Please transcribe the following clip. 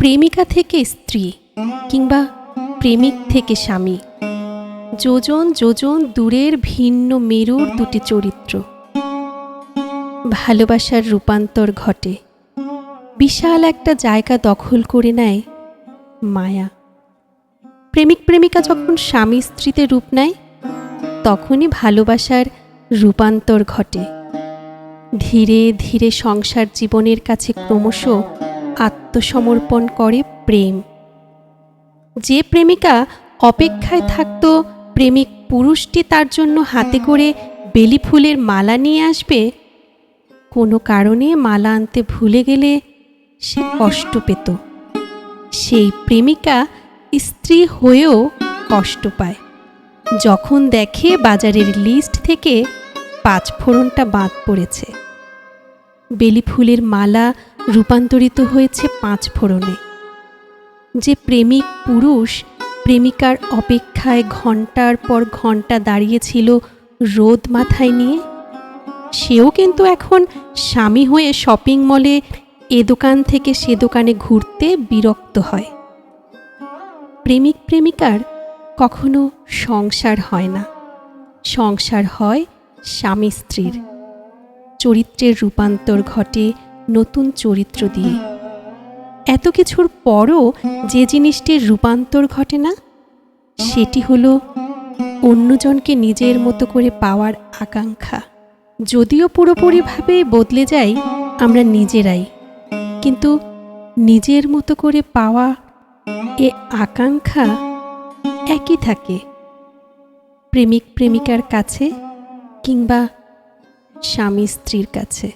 প্রেমিকা থেকে স্ত্রী কিংবা প্রেমিক থেকে স্বামী। যোজন যোজন দূরের ভিন্ন মেরুর দুটি চরিত্র। ভালোবাসার রূপান্তর ঘটে। বিশাল একটা জায়গা দখল করে নেয় মায়া। প্রেমিক প্রেমিকা যখন স্বামী স্ত্রীতে রূপ নেয়, তখনই ভালোবাসার রূপান্তর ঘটে। ধীরে ধীরে সংসার জীবনের কাছে ক্রমশ আত্মসমর্পণ করে প্রেম। যে প্রেমিকা অপেক্ষায় থাকত, প্রেমিক পুরুষটি তার জন্য হাতে করে বেলি ফুলের মালা নিয়ে আসবে, কোনো কারণে মালা আনতে ভুলে গেলে সে কষ্ট পেত। সেই প্রেমিকা স্ত্রী হয়েও কষ্ট পায়। যখন দেখে বাজারের লিস্ট থেকে পাঁচ ফোড়নটা বাদ পড়েছে। বেলি ফুলের মালা রূপান্তরিত হয়েছে পাঁচ ফোড়নে। যে প্রেমিক পুরুষ প্রেমিকার অপেক্ষায় ঘণ্টার পর ঘণ্টা দাঁড়িয়েছিল রোদ মাথায় নিয়ে, সেও কিন্তু এখন স্বামী হয়ে শপিং মলে এ দোকান থেকে সে দোকানে ঘুরতে বিরক্ত হয়। প্রেমিক প্রেমিকার কখনো সংসার হয় না। সংসার হয় স্বামী স্ত্রীর। চরিত্রের রূপান্তর ঘটে নতুন চরিত্র দিয়ে। এত কিছুর পরও যে জিনিসটির রূপান্তর ঘটে না, সেটি হলো অন্যজনকে নিজের মতো করে পাওয়ার আকাঙ্ক্ষা। যদিও পুরোপুরিভাবে বদলে যাই আমরা নিজেরাই। কিন্তু নিজের মতো করে পাওয়া এ আকাঙ্ক্ষা একই থাকে। প্রেমিক প্রেমিকার কাছে কিংবা স্বামী স্ত্রীর কাছে।